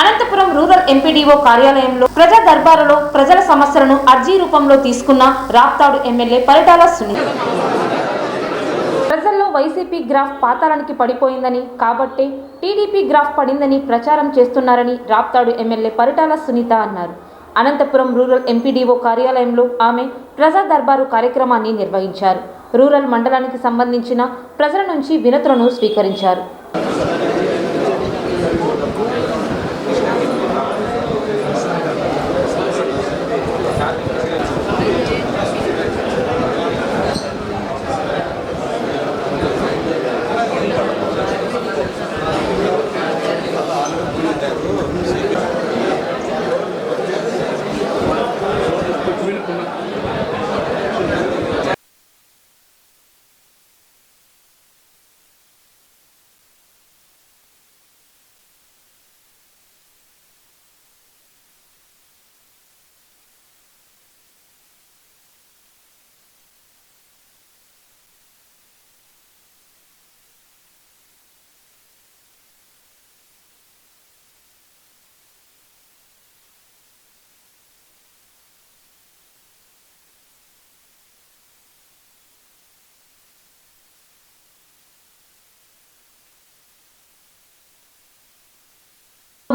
Anantapuram rural MPDO కార్యాలయంలో ప్రజా దర్బారులో ప్రజల సమస్యలను అర్జీ రూపంలో తీసుకున్న రాప్తాడు ఎమ్మెల్యే పరిటాల సునీల్. ప్రజల్లో వైసీపీ గ్రాఫ్ పాతాళానికి పడిపోయిందని కాబట్టే టీడీపీ గ్రాఫ్ పడిందని ప్రచారం చేస్తున్నారని రాప్తాడు ఎమ్మెల్యే పరిటాల సునీత అన్నారు. అనంతపురం రూరల్ ఎంపీడీఓ కార్యాలయంలో ఆమె ప్రజా దర్బారు కార్యక్రమాన్ని నిర్వహించారు. రూరల్ మండలానికి సంబంధించిన ప్రజల నుంచి వినతులను స్వీకరించారు.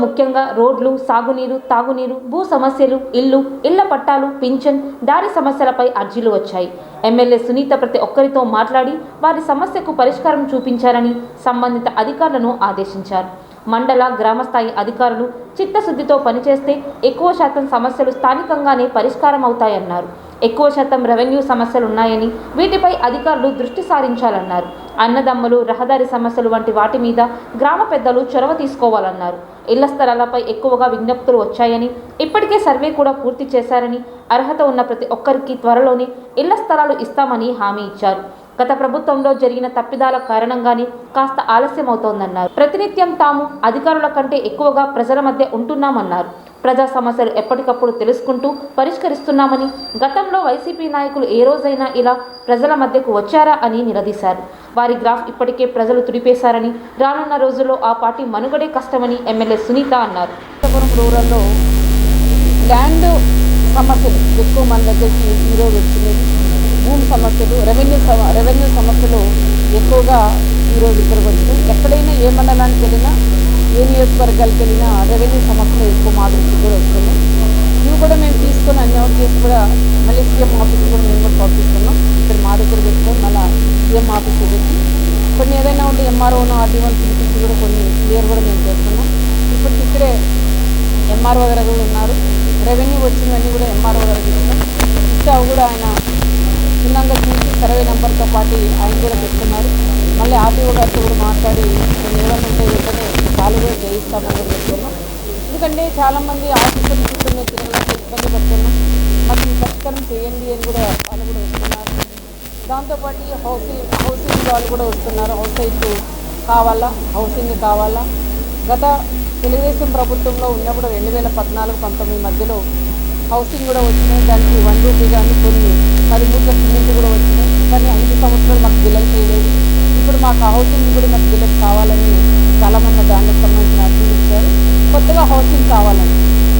ముఖ్యంగా రోడ్లు సాగునీరు తాగునీరు భూ సమస్యలు ఇల్లు ఇళ్ళ పట్టాలు పింఛన్ దారి సమస్యలపై అర్జీలు వచ్చాయి. ఎమ్మెల్యే సునీత ప్రతి ఒక్కరితో మాట్లాడి వారి సమస్యకు పరిష్కారం చూపించారని సంబంధిత అధికారులను ఆదేశించారు. మండల గ్రామస్థాయి అధికారులు చిత్తశుద్ధితో పనిచేస్తే ఎక్కువ శాతం సమస్యలు స్థానికంగానే పరిష్కారం అవుతాయన్నారు ఎక్కువ శాతం రెవెన్యూ సమస్యలు ఉన్నాయని వీటిపై అధికారులు దృష్టి సారించాలన్నారు. అన్నదమ్ములు రహదారి సమస్యలు వంటి వాటి మీద గ్రామ పెద్దలు చొరవ తీసుకోవాలన్నారు. ఇళ్ళ స్థలాలపై ఎక్కువగా విజ్ఞప్తులు వచ్చాయని ఇప్పటికే సర్వే కూడా పూర్తి చేశారని అర్హత ఉన్న ప్రతి ఒక్కరికి త్వరలోనే ఇళ్ళ స్థలాలు ఇస్తామని హామీ ఇచ్చారు. గత ప్రభుత్వంలో జరిగిన తప్పిదాల కారణంగానే కాస్త ఆలస్యం అవుతోందన్నారు ప్రతినిత్యం తాము అధికారుల కంటే ఎక్కువగా ప్రజల మధ్య ఉంటున్నామన్నారు. ప్రజా సమస్యలు ఎప్పటికప్పుడు తెలుసుకుంటూ పరిష్కరిస్తున్నామని గతంలో వైసీపీ నాయకులు ఏ రోజైనా ఇలా ప్రజల మధ్యకు వచ్చారా అని నిలదీశారు. వారి గ్రాఫ్ ఇప్పటికే ప్రజలు తుడిపేశారని రానున్న రోజుల్లో ఆ పార్టీ మనుగడే కష్టమని ఎమ్మెల్యే సునీత అన్నారు. రూరల్లో ల్యాండ్ సమస్యలు ఎక్కువ మన దగ్గరికి ఈరోజు వచ్చినాయి భూమి సమస్యలు రెవెన్యూ సమ రెవెన్యూ సమస్యలు ఎక్కువగా ఈరోజు ఇక్కడికి వచ్చినాయి ఎక్కడైనా ఏ మండలానికి వెళ్ళినా ఏ నియోజకవర్గాలకు వెళ్ళినా రెవెన్యూ సమస్యలు ఎక్కువ మా దృష్టికి కూడా వస్తున్నాయి ఇవి కూడా మేము తీసుకొని అన్ని అవుట్ చేసి కూడా మళ్ళీ సీఎం ఆఫీస్ కూడా మేము కూడా పంపిస్తున్నాం. ఇక్కడ మా దగ్గర పెట్టుకొని మళ్ళీ సీఎం ఆఫీస్ పెట్టి కొన్ని ఏదైనా ఉంటే ఎంఆర్ఓను ఆర్డీఓను పిలిపించి కూడా కొన్ని క్లియర్ కూడా మేము చేస్తున్నాం. ఇప్పటికి ఇక్కడే ఎంఆర్ఓ గారు కూడా ఉన్నారు. రెవెన్యూ వచ్చినవన్నీ కూడా ఎంఆర్ఓ గారికి ఇస్తాం ఇస్తే అవి కూడా ఆయన క్షుణ్ణంగా చూసి సర్వే నెంబర్తో పాటు ఆయన కూడా పెట్టుకున్నారు. మళ్ళీ ఆర్టీఓ గారితో కూడా మాట్లాడి కొన్ని ఏమైనా ఉంటే వెంటనే వాళ్ళు చేయిస్తామని చెప్తున్నాం. ఎందుకంటే చాలామంది ఆఫీసులు చుట్టూ మేము ఇబ్బంది పడుతున్నాం. మాకు పరిష్కారం చేయండి అని కూడా వాళ్ళు కూడా వస్తున్నారు. దాంతోపాటు హౌసింగ్ హౌసింగ్ వాళ్ళు కూడా వస్తున్నారు. హౌస్ సైట్ కావాలా? హౌసింగ్ కావాలా? గత తెలుగుదేశం ప్రభుత్వంలో ఉన్నప్పుడు రెండు వేల పద్నాలుగు పంతొమ్మిది మధ్యలో హౌసింగ్ కూడా వచ్చినాయి దానికి వన్ రూపీ కానీ కొన్ని పది మూట్ల సిమెంట్ కూడా వచ్చినాయి కానీ ఐదు సంవత్సరాలు మాకు బిల్లులు చేయలేదు ఇప్పుడు మాకు హౌసింగ్ కూడా మాకు బిల్లులు కావాలని చాలామంది దానికి సంబంధించిన అర్జీలు ఇచ్చారు. కొత్తగా హౌసింగ్ కావాలని.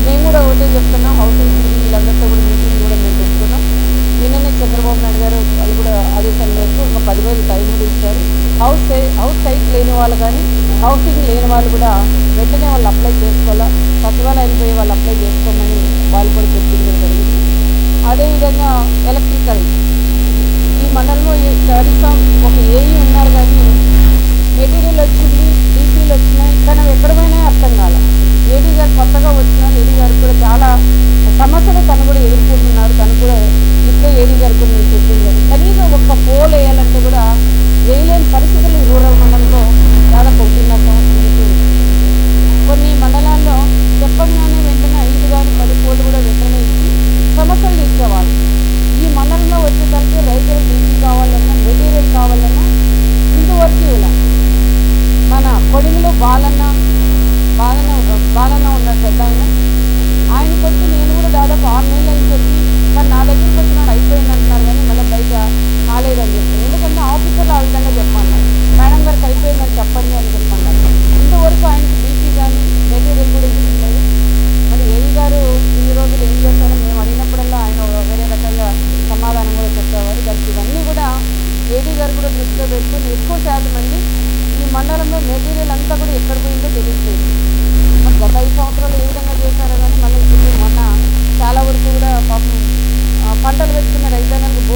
మేము కూడా ఒకటే చెప్తున్నాం హౌసింగ్ వీళ్ళందరితో కూడా మీటింగ్ కూడా మేము పెట్టుకున్నాం. నిన్ననే చంద్రబాబు నాయుడు గారు వాళ్ళు కూడా ఆదేశాల మేరకు ఒక పది రోజులు టైం కూడా ఇచ్చారు. హౌస్ హౌస్ సైట్ లేని వాళ్ళు కానీ హౌసింగ్ లేని వాళ్ళు కూడా వెంటనే వాళ్ళు అప్లై చేసుకోవాలా సచివాలయం పోయి వాళ్ళు అప్లై చేసుకోమని వాళ్ళు కూడా చెప్పింది జరిగింది. అదేవిధంగా ఎలక్ట్రికల్. ఈ మండలంలో ఈ ఒక ఏఈ ఉంది కానీ మెటీరియల్ వచ్చింది డీసీలు వచ్చినాయి కానీ అవి ఎక్కడ పోయినాయి అర్థం కాల ఏడీ గారు కొత్తగా వచ్చిన ఏడీ గారు కూడా చాలా సమస్యలు తను కూడా ఎదుర్కొంటున్నారు. తను కూడా ఇప్పుడే ఏడీ గారు కూడా నేను చెప్పింది. కనీసం ఒక్క పోల్ వేయాలంటే కూడా వేయలేని పరిస్థితులు ఈ రూరల్ మండలంలో దాదాపు ఒకటిన్నర సంవత్సరం కొన్ని మండలాల్లో చెప్పగానే వెంటనే ఐదు కానీ పది కోట్లు కూడా వెంటనే ఇచ్చి సమస్యలు తీర్చేవాళ్ళు ఈ మండలంలో వచ్చేసరికి రైతులు డీజిల్ కావాలన్నా మెటీరియల్ కావాలన్నా ఇంతవరకు ఇలా మన కొడిమిలో బాలన్నా బాగానే బాగానే ఉన్నాడు పెద్ద ఆయన ఆయనకి వచ్చి నేను కూడా దాదాపు ఆరు నెలలు అయింది వచ్చి మరి నా దగ్గరికి వచ్చినాడు అయిపోయింది అంటున్నారు కానీ మళ్ళీ బయట కాలేదని చెప్పి ఎందుకంటే ఆఫీసర్లు ఆ విధంగా చెప్పమన్నారు. మేడం గారికి అయిపోయిందని చెప్పండి అని చెప్పమన్నారు. ఇంతవరకు ఆయనకి డీసీ కానీ మెటీరియల్ కూడా హౌసింగ్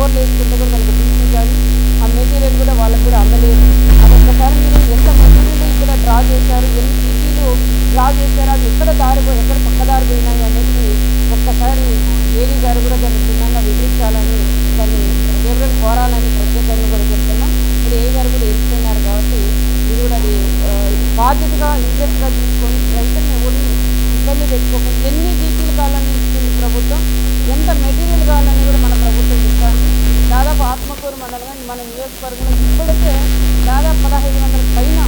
కవర్ చేసుకుంటే కూడా మనకు కానీ ఆ మెటీరియల్ కూడా వాళ్ళకు కూడా అందలేదు. అది ఒక్కసారి మీరు ఎంత మెటీరియల్ ఇక్కడ డ్రా చేశారు ఎన్ని సిటీలు డ్రా చేశారు అది ఎక్కడ దారి ఎక్కడ పక్కదారి పోయినాయి అనేది ఒక్కసారి ఏడీ గారు కూడా దాన్ని క్షుణ్ణంగా వివరించాలని దాన్ని ఎవరైనా కోరాలని ప్రత్యేకంగా కూడా చెప్తున్నాం ఇప్పుడు ఏ గారు కూడా ఎంచుకున్నారు కాబట్టి ఇది కూడా అది బాధ్యతగా ఇంట్రెస్ట్గా తీసుకొని రైతులను ఎవరిని ఇబ్బంది పెట్టుకోకుండా ఎన్ని డీపీలు కావాలని ఇస్తుంది ప్రభుత్వం ఎంత మెటీరియల్ కావాలని కూడా దాదాపు ఆత్మకూరు మండలం. మన నియోజకవర్గంలో ఇప్పటికే దాదాపు పదహైదు వందల పైన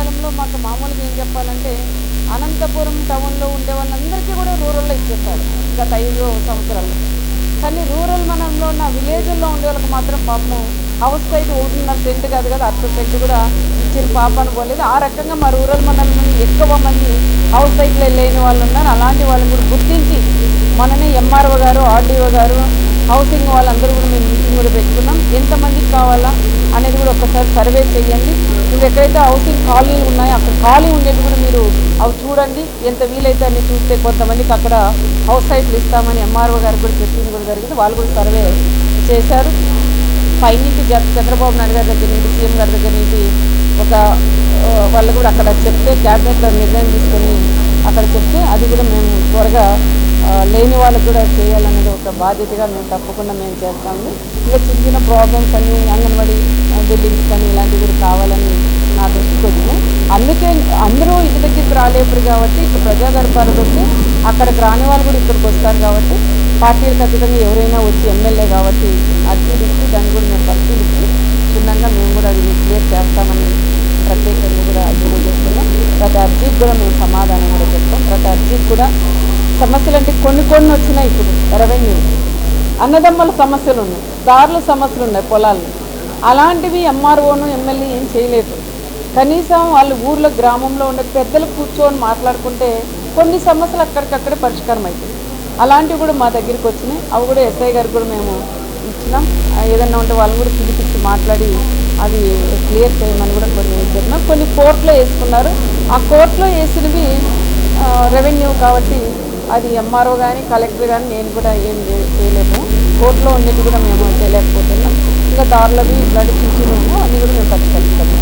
ఈ మాకు మామూలుగా ఏం చెప్పాలంటే అనంతపురం టౌన్లో ఉండే వాళ్ళందరికీ కూడా రూరల్లో ఇచ్చేస్తారు గత ఐదు సంవత్సరాలు. కానీ రూరల్ మనంలో ఉన్న విలేజ్లో ఉండే వాళ్ళకి మాత్రం పాపం హౌస్ సైట్ ఒకటిన్నర సెంట్ కాదు కదా అర్ధ సెంట్ కూడా ఇచ్చిన పాప అనుకోలేదు. ఆ రకంగా మా రూరల్ మండలం నుండి ఎక్కువ మంది హౌస్ సైట్లో లేని వాళ్ళు ఉన్నారు. అలాంటి వాళ్ళని కూడా గుర్తించి మననే ఎంఆర్ఓ గారు ఆర్డీఓ గారు హౌసింగ్ వాళ్ళందరూ కూడా మేము మీటింగ్ కూడా పెట్టుకున్నాం. ఎంతమందికి కావాలా అనేది కూడా ఒకసారి సర్వే చేయండి. మీరు ఎక్కడైతే హౌసింగ్ కాలనీలు ఉన్నాయో అక్కడ ఖాళీ ఉండేది కూడా మీరు అవి చూడండి. ఎంత వీలైతే అన్ని చూస్తే కొంతమందికి అక్కడ హౌస్ సైట్లు ఇస్తామని ఎంఆర్ఓ గారు కూడా చెప్పింది కూడా జరిగింది. వాళ్ళు కూడా సర్వే చేశారు. పైనుంచి చంద్రబాబు నాయుడు గారి దగ్గర నుంచి సీఎం గారి దగ్గర నుంచి ఒక వాళ్ళు కూడా అక్కడ చెప్తే క్యాబినెట్లో నిర్ణయం తీసుకొని అక్కడ చెప్తే అది కూడా మేము త్వరగా లేని వాళ్ళకు కూడా చేయాలనేది ఒక బాధ్యతగా మేము తప్పకుండా మేము చేస్తాము. ఇంకా చిన్న చిన్న ప్రాబ్లమ్స్ అన్ని అంగన్వాడీ బిల్డింగ్స్ కానీ ఇలాంటివి కూడా కావాలని నా దృష్టికి వచ్చినాయి అందుకే అందరూ ఇంటి దగ్గరికి రాలేపురు కాబట్టి ఇక్కడ ప్రజా పెట్టి అక్కడికి రాని వాళ్ళు కూడా ఇక్కడికి వస్తారు కాబట్టి పార్టీలు ఖచ్చితంగా ఎవరైనా వచ్చి ఎమ్మెల్యే కాబట్టి అర్జీలు దాన్ని కూడా మేము పరిశీలించి క్షుణ్ణంగా మేము కూడా అది క్లియర్ చేస్తామని ప్రత్యేకంగా కూడా అర్జీ చేస్తున్నాం ప్రతి అర్జీకి కూడా మేము సమాధానం కూడా చెప్తాం. ప్రతి అర్జీకి కూడా సమస్యలు అంటే కొన్ని కొన్ని వచ్చినాయి ఇప్పుడు. రెవెన్యూ అన్నదమ్ముల సమస్యలు ఉన్నాయి దారుల సమస్యలు ఉన్నాయి పొలాలు అలాంటివి ఎంఆర్ఓను ఎమ్మెల్యే ఏం చేయలేదు. కనీసం వాళ్ళు ఊర్లో గ్రామంలో ఉండే పెద్దలు కూర్చొని మాట్లాడుకుంటే కొన్ని సమస్యలు అక్కడికక్కడే పరిష్కారం అవుతాయి అలాంటివి కూడా మా దగ్గరికి వచ్చినాయి. అవి కూడా ఎస్ఐ గారికి కూడా మేము ఇచ్చినాం. ఏదన్నా ఉంటే వాళ్ళని కూడా పిలిపించి మాట్లాడి అది క్లియర్ చేయమని కూడా కొన్ని చెప్పినాం. కొన్ని కోర్టులో వేసుకున్నారు. ఆ కోర్టులో వేసినవి రెవెన్యూ కాబట్టి అది ఎంఆర్ఓ కానీ కలెక్టర్ కానీ నేను కూడా ఏం చేయలేము. కోర్టులో ఉండేది కూడా మేము చేయలేకపోతున్నాం. ఇంకా దారులవి ఇట్లాంటి చిన్న చిన్నవి అన్నీ కూడా మేము పరిష్కరిస్తాము